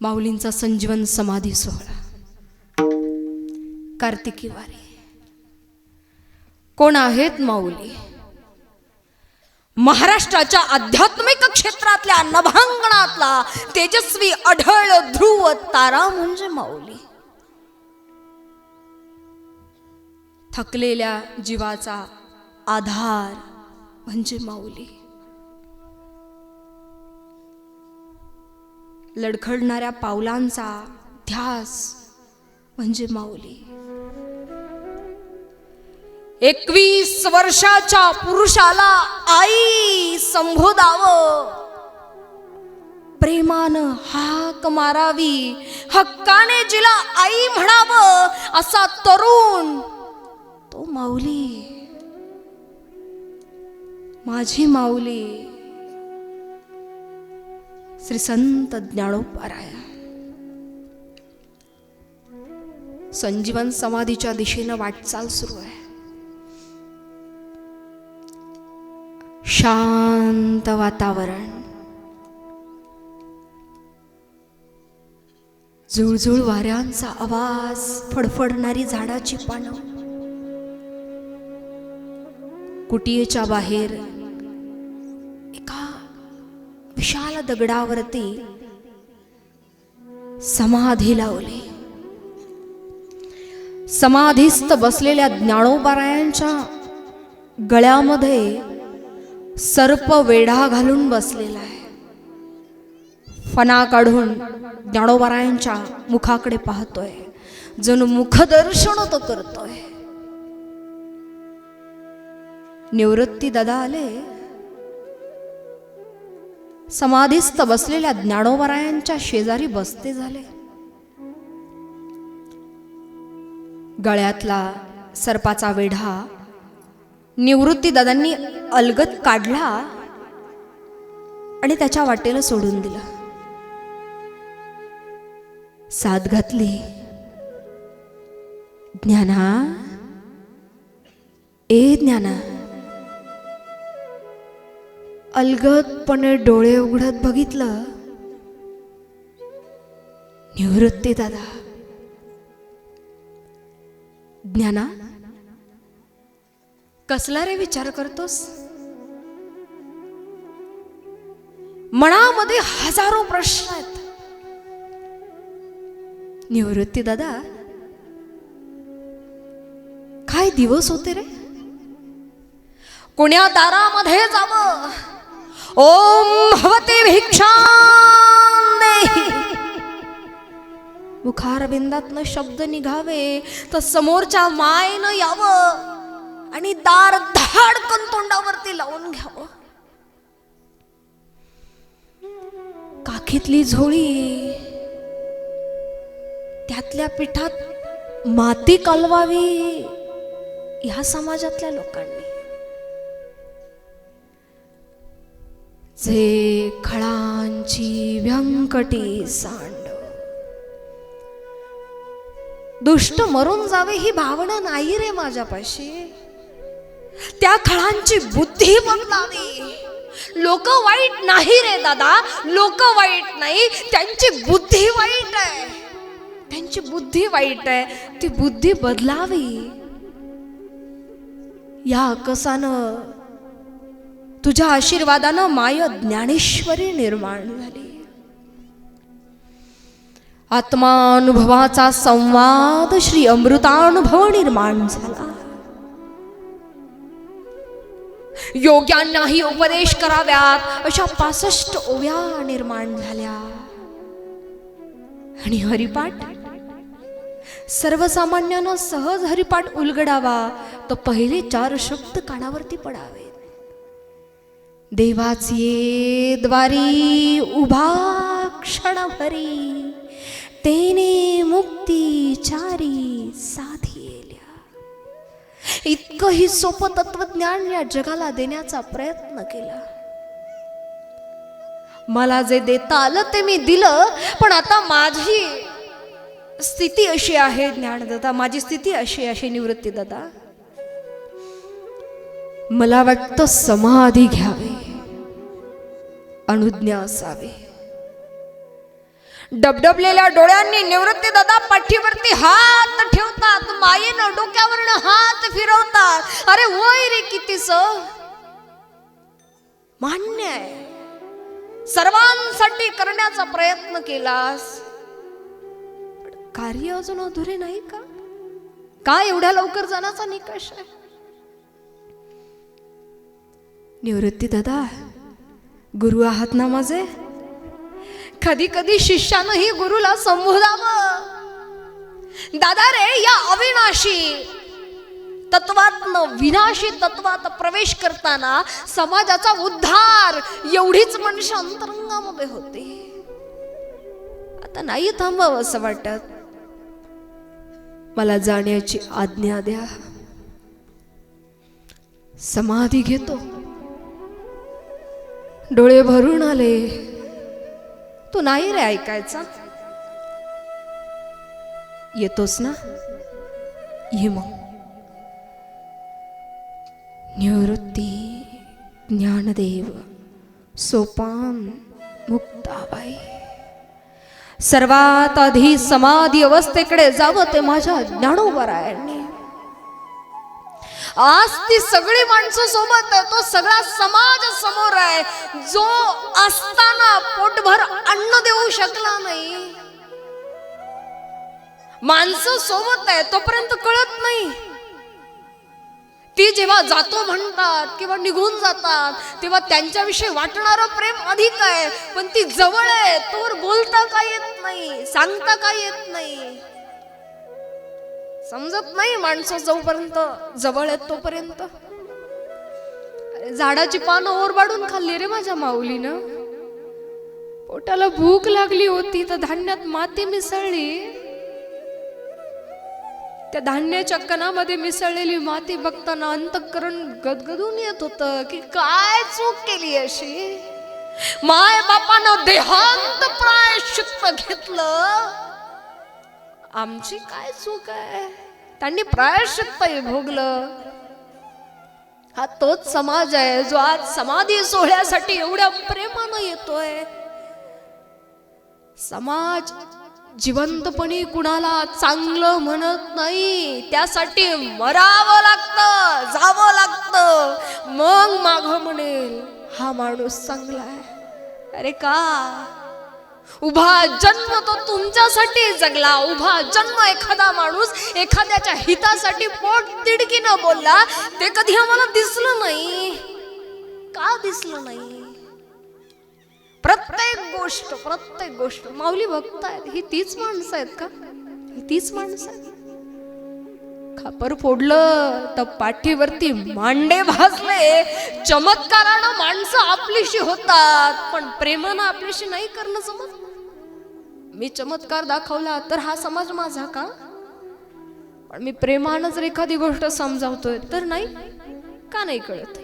माऊलींचा संजीवन समाधी सोहळा. कार्तिकी वारी कोण आहेत माऊली? महाराष्ट्राच्या आध्यात्मिक क्षेत्रातल्या नभांगणातला तेजस्वी अढळ ध्रुव तारा म्हणजे माऊली. थकलेल्या जीवाचा आधार म्हणजे माऊली. लडखडणाऱ्या पावलांचा ध्यास म्हणजे माऊली. एकवीस वर्षाच्या पुरुषाला आई संबोधावं प्रेमानं हाक मारावी. हक्काने जिला आई म्हणावं असा तरुण तो माऊली. माझी माऊली. श्री संत ज्ञानोपाराया संजीवन समाधीच्या दिशेनं वाटचाल सुरू आहे. शांत वातावरण. जुळजुळ वाऱ्यांचा आवाज फडफडणारी झाडाची पानं. कुटियेच्या बाहेर एका विशाल दगडावरती समाधी लावली. समाधीस्थ बसलेल्या ज्ञानोबारायांच्या गळ्यामध्ये सर्प वेढा घालून बसलेला आहे. फणा काढून ज्ञानोबारायांच्या मुखाकडे पाहतोय. जणू मुखदर्शन तो करतोय. निवृत्ती दादा आले. समाधीस्थ बसलेल्या ज्ञानोबरायांच्या शेजारी बसते झाले. गळ्यातला सर्पाचा वेढा निवृत्ती दादांनी अलगत काढला आणि त्याच्या वाटेला सोडून दिला. साथ घातली. ज्ञाना ए ज्ञाना अलगदपणे डोळे उघडत बघितलं. निवृत्ती दादा. ज्ञाना कसला रे विचार करतोस? मनामध्ये हजारो प्रश्न आहेत. निवृत्ती दादा काय दिवस होते रे? कोण्या दारामध्ये जावं? ओम भवती भिक्षा मुखारबिंदातनं शब्द निघावे तर समोरच्या मायनं यावं आणि दार धाडकन तोंडावरती लावून घ्यावं. काखीतली झोळी त्यातल्या पिठात माती कालवावी ह्या समाजातल्या लोकांनी. जे खळांची व्यंकटी सांड. दुष्ट मरून जावे ही भावना नाही रे माझ्यापाशी. त्या खळांची बुद्धी बदलावी लोक वाईट नाही रे दादा लोक वाईट नाही त्यांची बुद्धी वाईट आहे. त्यांची बुद्धी वाईट आहे ती बुद्धी बदलावी. या कसानं तुझ्या आशीर्वादानं माय ज्ञानेश्वरी निर्माण झाली. आत्मानुभवाचा संवाद श्री अमृतानुभव निर्माण झाला. योग्यांनाही उपदेश कराव्यात अशा पासष्ट ओव्या निर्माण झाल्या. आणि हरिपाठ सर्वसामान्यानं सहज हरिपाठ उलगडावा तर पहिले चार शब्द कानावरती पडावे देवाचे द्वारी उभा क्षणभरी तेने मुक्ती चारी साधिल्या इतकंही सोपं तत्वज्ञान या जगाला देण्याचा प्रयत्न केला. मला जे देता आलं ते मी दिलं पण आता माझी स्थिती अशी आहे ज्ञानदाता माझी स्थिती अशी अशी निवृत्ती दादा मला वाटतं समाधी घ्यावी. अनुज्ञा असावी. डबडबलेल्या डोळ्यांनी निवृत्ती दादा पाठीवरती हात ठेवतात. मायेनं डोक्यावरनं हात फिरवतात. अरे वय रे कितीस मान्य आहे. सर्वांसाठी करण्याचा प्रयत्न केलास. पण कार्य अजून अधुरे नाही का? काय एवढ्या लवकर जाण्याचा निकष आहे? निवृत्ती दादा गुरु आहात ना माझे? कधी कधी शिष्यानंही गुरुला संबोधावं. दादा रे या अविनाशी तत्वातनं विनाशी तत्वात प्रवेश करताना समाजाचा उद्धार एवढीच मनुष्य अंतरंगामध्ये होते. आता नाही थांबावं असं वाटत. मला जाण्याची आज्ञा द्या. समाधी घेतो. डोळे भरून आले. तू नाही रे ऐकायचा? येतोस ना? ये मग. निवृत्ती ज्ञानदेव सोपान मुक्ताबाई. सर्वात आधी समाधी अवस्थेकडे जावं ते माझ्या ज्ञानोबरायांनी. आज ती सगळी माणसं सोबत आहे. तो सगळा समाज समोर आहे. जो असताना पोटभर अन्न देऊ शकला नाही. माणसं सोबत आहे तोपर्यंत कळत नाही. ती जेव्हा जातो म्हणतात किंवा निघून जातात तेव्हा त्यांच्याविषयी वाटणारं प्रेम अधिक आहे. पण ती जवळ आहे तोवर बोलता का येत नाही सांगता का येत नाही. समजत नाही माणसं जोपर्यंत जवळ आहेत तोपर्यंत. झाडाची पानं ओरबाडून खाल्ली रे माझ्या माऊलीनं. पोटाला भूक लागली होती तर धान्यात माती मिसळली. त्या धान्याच्या कणामध्ये मिसळलेली माती बघताना अंतकरण गदगदून येत होत की काय चूक केली अशी? माय बापानं देहांत प्रायश्चित्त घेतलं. आमची काय चूक आहे? त्यांनी प्रायश्चित भोगलं. हा तोच समाज आहे जो आज समाधी सोहळ्यासाठी एवढ्या प्रेमानं येतोय. समाज जिवंतपणी कुणाला चांगलं म्हणत नाही त्यासाठी मरावं लागतं जावं लागतं. मग माग म्हणेल हा माणूस चांगला आहे. अरे का? उभा जन्म तो तुमच्यासाठी जगला. उभा जन्म एखादा माणूस एखाद्याच्या हितासाठी पोट तिडकीनं बोलला. ते कधी आम्हाला दिसलं नाही. का दिसलं नाही? प्रत्येक गोष्ट प्रत्येक गोष्ट. माऊली बघतायत ही तीच माणसं आहेत का? ही तीच माणसं आहेत? खापर फोडलं तर पाठीवरती मांडे भाजले. चमत्कारानं माणसं आपलीशी होतात पण प्रेमानं आपलीशी नाही करणं जमत? मी चमत्कार दाखवला तर हा समाज माझा का? पण मी प्रेमानं जर एखादी गोष्ट समजावतोय तर नाही? का नाही कळत?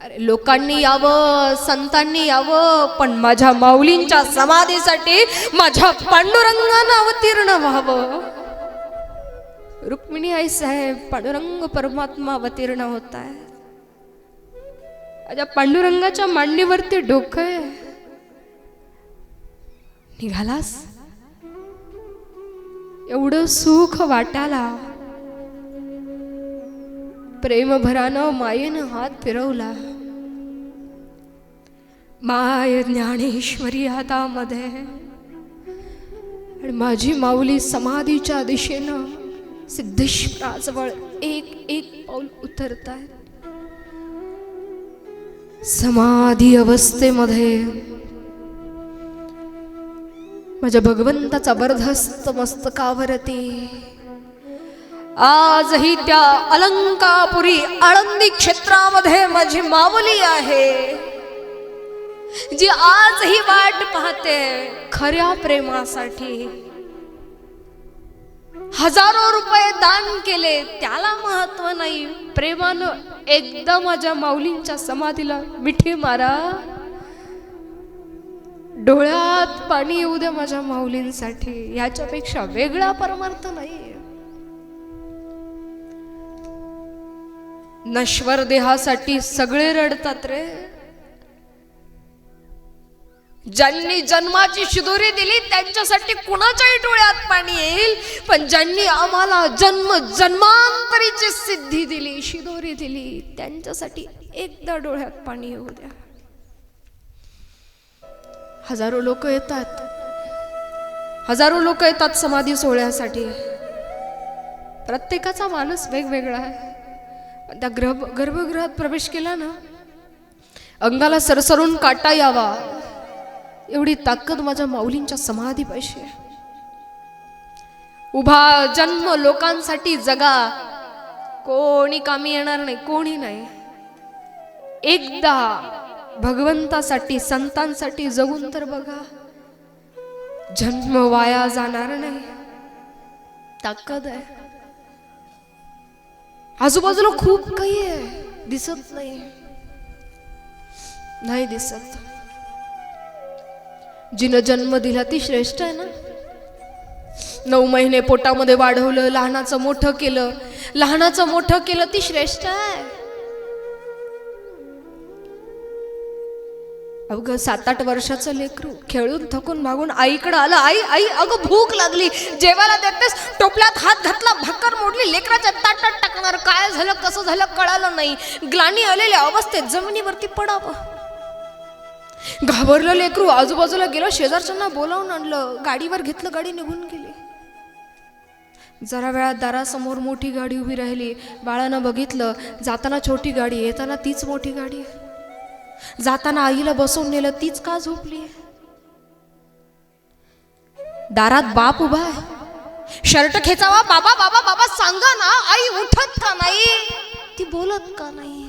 अरे लोकांनी यावं संतांनी यावं पण माझ्या माऊलींच्या समाधीसाठी माझ्या पांडुरंगानं अवतीर्ण व्हावं. रुक्मिणी आई साहेब पांडुरंग परमात्मा अवतीर्ण होत आहे माझ्या पांडुरंगाच्या मांडीवरती डोकं आहे. निघालास? एवढं सुख वाटाला प्रेमभरानं मायेनं हात फिरवला. माय ज्ञानेश्वरी हातामध्ये आणि माझी माऊली समाधीच्या दिशेनं सिद्धेश्वराजवळ एक एक पाऊल उतरतायत. समाधी अवस्थेमध्ये माझ्या भगवंताचा बरधस्त मस्तकावरती आजही त्या अलंकापुरी आळंदी क्षेत्रामध्ये माझी माऊली आहे. जी आजही वाट पाहते खऱ्या प्रेमासाठी. हजारो रुपये दान केले त्याला महत्त्व नाही. प्रेमानं एकदा माझ्या माऊलींच्या समाधीला मिठी मारा. डोळ्यात पाणी येऊ द्या माझ्या माऊलींसाठी. याच्यापेक्षा वेगळा परमार्थ नाही नश्वर देहासाठी सगळे रडतात रे. ज्यांनी जन्माची शिदोरी दिली त्यांच्यासाठी कुणाच्याही डोळ्यात पाणी येईल पण ज्यांनी आम्हाला जन्म जन्मांतरीची सिद्धी दिली शिदोरी दिली त्यांच्यासाठी एकदा डोळ्यात पाणी येऊ द्या. हजारो लोक येतात. हजारो लोक येतात समाधी सोहळ्यासाठी. प्रत्येकाचा मानस वेगवेगळा आहे. त्या गर्भ गर्भगृहात प्रवेश केला ना अंगाला सरसरून काटा यावा. एवढी ताकद माझ्या माऊलींच्या समाधी पैसे उभा जन्म लोकांसाठी जगा. कोणी कामी येणार नाही कोणी नाही. एकदा भगवंतासाठी संतांसाठी जगून तर बघा. जन्म वाया जाणार नाही. ताकद आहे. आजूबाजूला खूप काही आहे. दिसत नाही. नाही दिसत. जिनं जन्म दिला ती श्रेष्ठ आहे ना? नऊ महिने पोटामध्ये वाढवलं लहानाचं मोठं केलं. लहानाचं मोठं केलं ती श्रेष्ठ आहे. अगं सात आठ वर्षाचं लेकरू खेळून थकून मागून आईकडं आलं. आई आई अगं भूक लागली. जेवायला देतेस टोपल्यात हात घातला भाकर मोडली लेकराच्या ताटात टाकणार. काय झालं कसं झालं कळालं नाही. ग्लानी आलेल्या अवस्थेत जमिनीवरती पडावं. घाबरलं लेकरू आजूबाजूला गेलं शेजारच्यांना बोलावून आणलं. गाडीवर घेतलं गाडी निघून गेली. जरा वेळात दारासमोर मोठी गाडी उभी राहिली. बाळानं बघितलं जाताना छोटी गाडी येताना तीच मोठी गाडी जाताना आईला बसवून नेलं तीच का झोपली? दारात बाप उभा आहे. शर्ट खेचावा बाबा बाबा बाबा सांगा ना आई उठत का नाही? ती बोलत का नाही?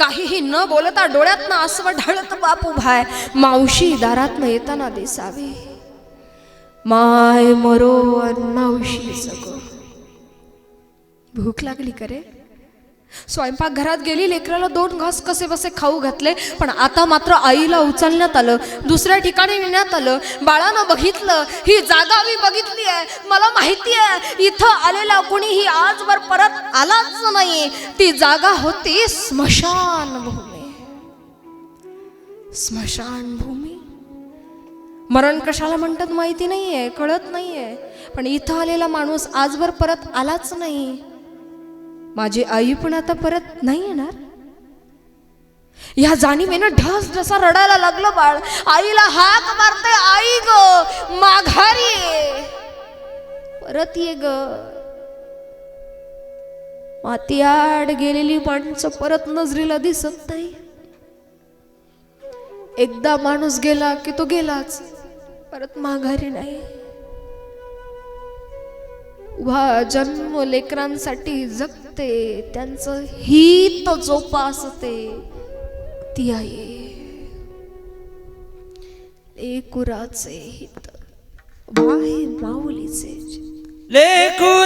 काहीही न बोलता डोळ्यात ना असं ढळत बाप उभा आहे. मावशी दारात न येताना दिसावी. माय मरो मावशी सग भूक लागली करे स्वयंपाकघरात गेली लेकराला दोन घास कसे बसे खाऊ घातले पण आता मात्र आईला उचलण्यात आलं दुसऱ्या ठिकाणी नेण्यात आलं बाळानं बघितलं ही जागा मी बघितली आहे मला माहिती आहे इथं आलेला कोणीही आजवर परत आलाच नाही ती जागा होती स्मशान भूमी. स्मशान भूमी. मरण कशाला म्हणतात माहिती नाहीये कळत नाहीये. पण इथं आलेला माणूस आजवर परत आलाच नाही. माझी आई पण आता परत नाही येणार? या जाणीवेनं ढस ढसा रडायला लागलं बाळ. आईला हाक मारते आई ग. माघारी परत ये ग. मातीआड गेलेली माणसं परत नजरेला दिसत नाही. एकदा माणूस गेला की तो गेलाच. परत माघारी नाही. उभा जन्म लेकरांसाठी जगते त्यांचं हित जोपासते. ती आहे. लेकुराचे हित. वाहे माऊलीचे लेकू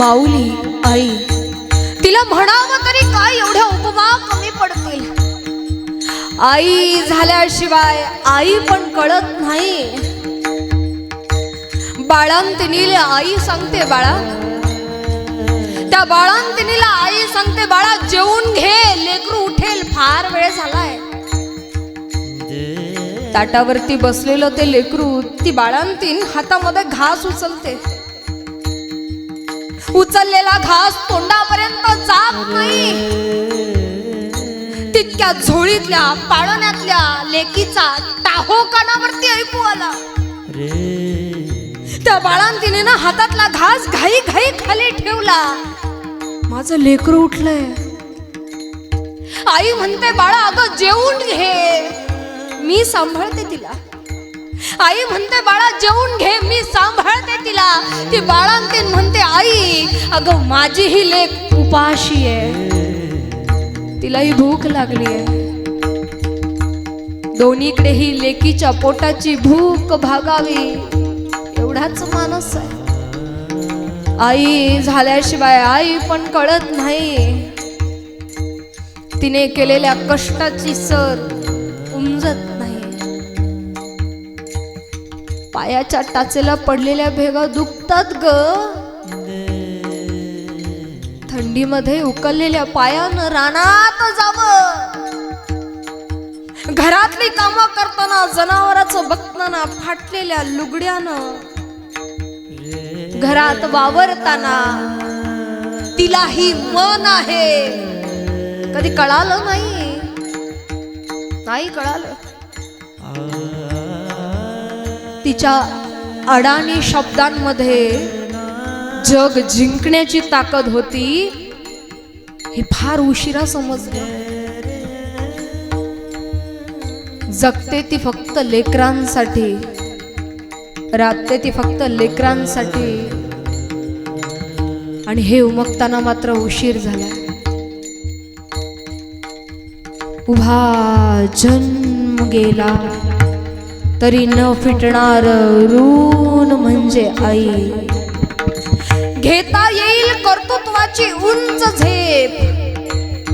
माऊली आई. तिला म्हणावं तरी काय एवढ्या उपमा कमी पडतील? आई झाल्याशिवाय आई पण कळत नाही. बाळांतिनीला आई सांगते बाळा. त्या बाळांतिनीला आई सांगते बाळा जेवून घे लेकरू उठेल फार वेळ झालाय. ताटावरती बसलेलं ते लेकरू ती बाळांतीन हातामध्ये घास उचलते. उचललेला घास तोंडापर्यंत जात नाही. तितक्या झोळीतल्या पाळण्यातल्या लेकीचा टाहो कानावरती ऐकू आला. त्या बाळान तिने ना हातातला घास घाई घाई खाली ठेवला. माझं लेकर उठलंय. आई म्हणते बाळा अगं जेवून घे. मी सांभाळते तिला. आई म्हणते बाळा जेवून घे. मी सांभाळते तिला. ती बाळांतीन म्हणते आई अगं माझी ही लेख उपाशी आहे. तिलाही भूक लागली आहे. दोन्हीकडे ही लेकीच्या पोटाची भूक भागावी. एवढाच माणूस आहे. आई झाल्याशिवाय आई पण कळत नाही. तिने केलेल्या कष्टाची सर उमजत नाही. पायाच्या टाचेला पडलेल्या भेगा दुखतात ग. थंडीमध्ये उकललेल्या पायानं रानात जावं. घरातली कामं करताना जनावराचं बघताना फाटलेल्या लुगड्यानं घरात वावरताना तिलाही मन आहे. कधी कळालं नाही? नाही कळालं. तिच्या अडाणी शब्दांमध्ये जग जिंकण्याची ताकद होती हे फार उशिरा समजलं. जगते ती फक्त लेकरांसाठी राबते ती फक्त लेकरांसाठी. आणि हे उमगताना मात्र उशीर झाला. उभा जन्म गेला तरी न फिटणार ऋण म्हणजे आई. घेता येईल कर्तृत्वाची उंच झेप.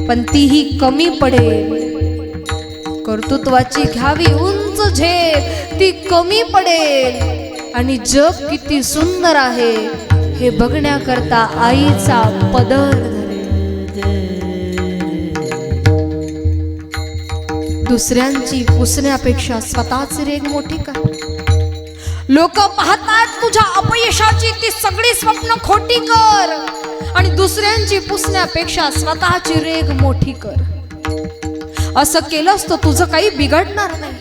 पण तीही कमी पडेल. कर्तृत्वाची घ्यावी उंच झेप. ती कमी पडेल. आणि जग किती सुंदर आहे हे बघण्याकरता आईचा पदर दुसऱ्यांची पुसण्यापेक्षा स्वतःच रेग मोठी का लोक पाहतात तुझ्या अपयश स्वप्न खोटी कर आणि दुसऱ्यांची पुसण्यापेक्षा स्वतःची रेग मोठी कर. असं केलंस तर तुझं काही बिघडणार नाही.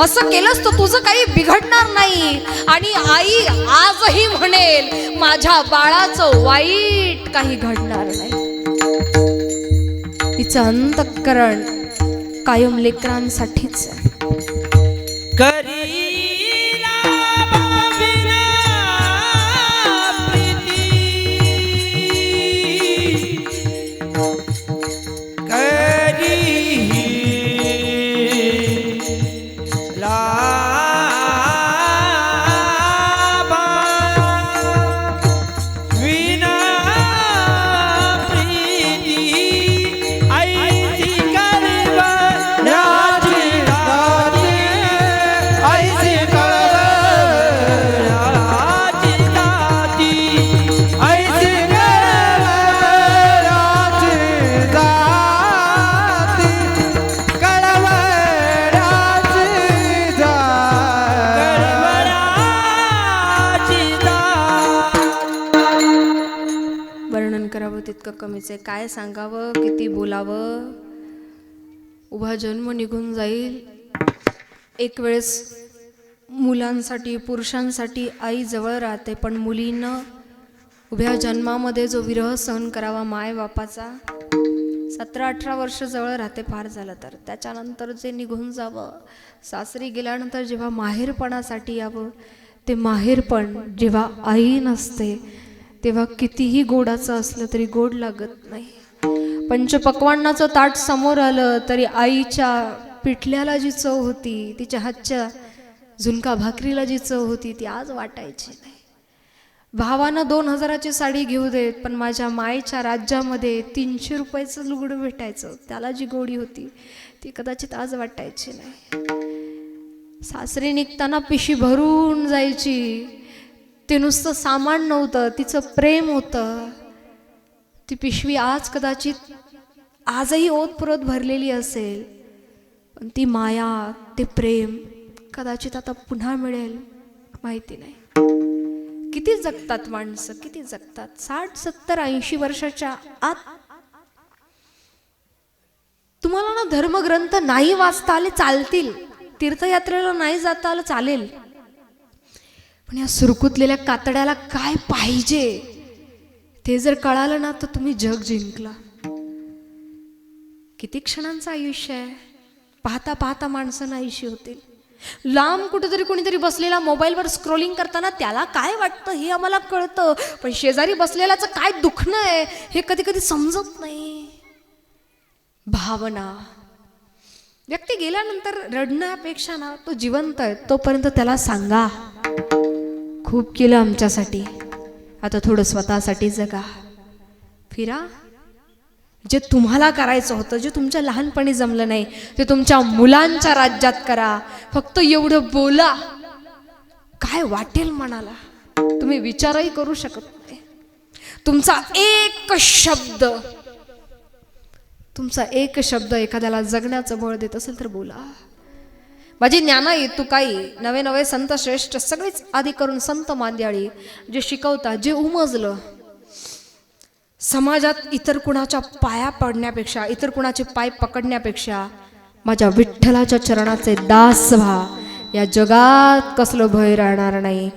असं केलंस तर तुझं काही बिघडणार नाही. आणि आई आजही म्हणेल माझ्या बाळाचं वाईट काही घडणार नाही. तिचं अंतकरण कायम लेकरांसाठीच आहे. काय सांगावं किती बोलावं? उभा जन्म निघून जाईल. एक वेळेस मुलांसाठी पुरुषांसाठी आई जवळ राहते पण मुलीनं उभ्या जन्मामध्ये जो विरह सहन करावा माय बापाचा सतरा अठरा वर्ष जवळ राहते फार झालं तर. त्याच्यानंतर जे निघून जावं सासरी गेल्यानंतर जेव्हा माहेरपणासाठी यावं ते माहेरपण जेव्हा आई नसते तेव्हा कितीही गोडाचं असलं तरी गोड लागत नाही. पंचपक्वांनाचं ताट समोर आलं तरी आईच्या पिठल्याला जी चव होती तिच्या हातच्या झुणका भाकरीला जी चव होती ती आज वाटायची नाही. भावानं दोन हजाराची साडी घेऊ देत पण माझ्या मायेच्या राज्यामध्ये तीनशे रुपयाचं लुगडं भेटायचं. त्याला जी गोडी होती ती कदाचित आज वाटायची नाही. सासरी निघताना पिशी भरून जायची. ते नुसतं सामान नव्हतं तिचं प्रेम होतं. ती पिशवी आज कदाचित आजही ओतप्रोत भरलेली असेल. पण ती माया ते प्रेम कदाचित आता पुन्हा मिळेल माहिती नाही. किती जगतात माणसं किती जगतात. साठ सत्तर ऐंशी वर्षाच्या आत तुम्हाला ना धर्मग्रंथ नाही वाचता आले चालतील. तीर्थयात्रेला नाही जाता आलं चालेल. पण या सुरकुतलेल्या कातड्याला काय पाहिजे? ते जर कळालं ना तर तुम्ही जग जिंकला. किती क्षणांचं आयुष्य आहे? पाहता पाहता माणसं नाहीशी होतील. लांब कुठेतरी कोणीतरी बसलेला मोबाईलवर स्क्रोलिंग करताना त्याला काय वाटतं हे आम्हाला कळतं. पण शेजारी बसलेल्याचं काय दुखणं आहे हे कधी कधी समजत नाही. भावना. व्यक्ती गेल्यानंतर रडण्यापेक्षा ना तो जिवंत आहे तोपर्यंत त्याला सांगा. खूप केलं आमच्यासाठी. आता थोडं स्वतःसाठी जगा. फिरा. जे तुम्हाला करायचं होतं जे तुमच्या लहानपणी जमलं नाही ते तुमच्या मुलांच्या राज्यात करा. फक्त एवढं बोला. काय वाटेल मनाला? तुम्ही विचारही करू शकत नाही. तुमचा एक शब्द. तुमचा एक शब्द एखाद्याला जगण्याचं बळ देत असेल तर बोला. माझी ज्ञानाई तुकाई नवे नवे संत श्रेष्ठ सगळेच आधी करून संत मांद्याळी जे शिकवतात जे उमजलं. समाजात इतर कुणाच्या पाया पडण्यापेक्षा इतर कुणाचे पाय पकडण्यापेक्षा माझ्या विठ्ठलाच्या चरणाचे दास व्हा. या जगात कसलं भय राहणार नाही.